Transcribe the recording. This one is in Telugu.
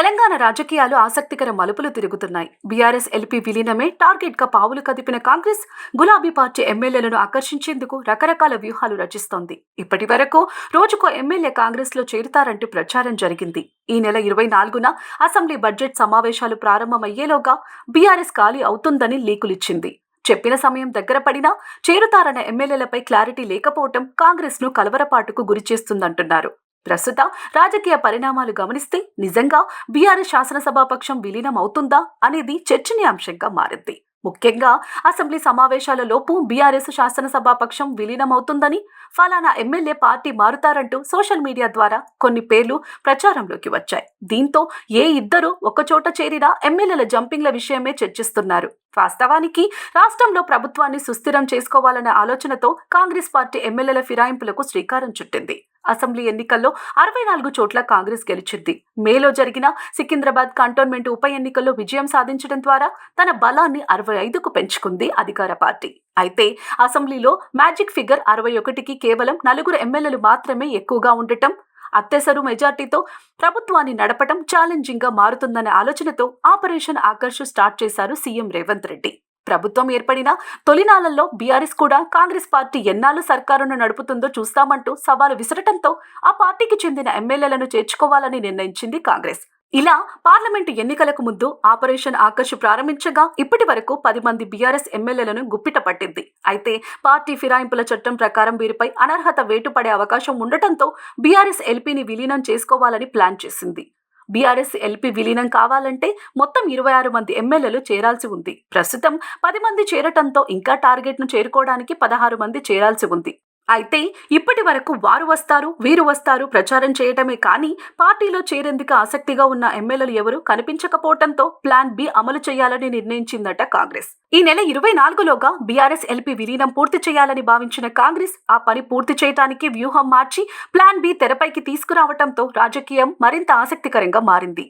తెలంగాణ రాజకీయాలు ఆసక్తికర మలుపులు తిరుగుతున్నాయి. బీఆర్ఎస్ ఎల్పీ విలీనమే టార్గెట్గా పావులు కదిపిన కాంగ్రెస్ గులాబీ పార్టీ ఎమ్మెల్యేలను ఆకర్షించేందుకు రకరకాల వ్యూహాలు రచిస్తోంది. ఇప్పటి వరకు రోజుకో ఎమ్మెల్యే కాంగ్రెస్లో చేరుతారంటూ ప్రచారం జరిగింది. ఈ నెల ఇరవై నాలుగున అసెంబ్లీ బడ్జెట్ సమావేశాలు ప్రారంభమయ్యేలోగా బీఆర్ఎస్ ఖాళీ అవుతుందని లీకులిచ్చింది. చెప్పిన సమయం దగ్గర పడినా చేరుతారన్న ఎమ్మెల్యేలపై క్లారిటీ లేకపోవటం కాంగ్రెస్ను కలవరపాటుకు గురిచేస్తుందంటున్నారు. ప్రస్తుత రాజకీయ పరిణామాలు గమనిస్తే నిజంగా బీఆర్ఎస్ శాసనసభాపక్షం విలీనం అవుతుందా అనేది చర్చనీయాంశంగా మారింది. ముఖ్యంగా అసెంబ్లీ సమావేశాల లోపు బీఆర్ఎస్ శాసనసభాపక్షం విలీనమవుతుందని ఫలానా ఎమ్మెల్యే పార్టీ మారుతారంటూ సోషల్ మీడియా ద్వారా కొన్ని పేర్లు ప్రచారంలోకి వచ్చాయి. దీంతో ఏ ఇద్దరు ఒకచోట చేరినా ఎమ్మెల్యేల జంపింగ్ల విషయమే చర్చిస్తున్నారు. వాస్తవానికి రాష్ట్రంలో ప్రభుత్వాన్ని సుస్థిరం చేసుకోవాలనే ఆలోచనతో కాంగ్రెస్ పార్టీ ఎమ్మెల్యేల ఫిరాయింపులకు శ్రీకారం చుట్టింది. అసెంబ్లీ ఎన్నికల్లో అరవై నాలుగు చోట్ల కాంగ్రెస్ గెలిచింది మేలో జరిగిన సికింద్రాబాద్ కంటోన్మెంట్ ఉప ఎన్నికల్లో విజయం సాధించడం ద్వారా తన బలాన్ని అరవై ఐదుకు పెంచుకుంది అధికార పార్టీ. అయితే అసెంబ్లీలో మ్యాజిక్ ఫిగర్ అరవై ఒకటికి కేవలం నలుగురు ఎమ్మెల్యేలు మాత్రమే ఎక్కువగా ఉండటం అత్తెసరు మెజార్టీతో ప్రభుత్వాన్ని నడపటం ఛాలెంజింగ్గా మారుతుందనే ఆలోచనతో ఆపరేషన్ ఆకర్ష్ స్టార్ట్ చేశారు సీఎం రేవంత్ రెడ్డి. ప్రభుత్వం ఏర్పడిన తొలినాళ్ళలో బీఆర్ఎస్ కూడా కాంగ్రెస్ పార్టీ ఎన్నాళ్ళు సర్కారును నడుపుతుందో చూస్తామంటూ సవాలు విసరటంతో ఆ పార్టీకి చెందిన ఎమ్మెల్యేలను చేర్చుకోవాలని నిర్ణయించింది కాంగ్రెస్. ఇలా పార్లమెంటు ఎన్నికలకు ముందు ఆపరేషన్ ఆకర్ష్ ప్రారంభించగా ఇప్పటి వరకు పది మంది బీఆర్ఎస్ ఎమ్మెల్యేలను గుప్పిట పట్టింది. అయితే పార్టీ ఫిరాయింపుల చట్టం ప్రకారం వీరిపై అనర్హత వేటు పడే అవకాశం ఉండటంతో బీఆర్ఎస్ ఎల్పీని విలీనం చేసుకోవాలని ప్లాన్ చేసింది. బీఆర్ఎస్ ఎల్పీ విలీనం కావాలంటే మొత్తం ఇరవై ఆరు మంది ఎమ్మెల్యేలు చేరాల్సి ఉంది. ప్రస్తుతం పది మంది చేరటంతో ఇంకా టార్గెట్ను చేరుకోవడానికి పదహారు మంది చేరాల్సి ఉంది. అయితే ఇప్పటి వరకు వారు వస్తారు వీరు వస్తారు ప్రచారం చేయటమే కానీ పార్టీలో చేరేందుకు ఆసక్తిగా ఉన్న ఎమ్మెల్యేలు ఎవరు కనిపించకపోవడంతో ప్లాన్ బి అమలు చేయాలని నిర్ణయించిందట కాంగ్రెస్. ఈ నెల ఇరవై నాలుగులోగా బీఆర్ఎస్ ఎల్పీ విలీనం పూర్తి చేయాలని భావించిన కాంగ్రెస్ ఆ పని పూర్తి చేయడానికి వ్యూహం మార్చి ప్లాన్ బి తెరపైకి తీసుకురావడంతో రాజకీయం మరింత ఆసక్తికరంగా మారింది.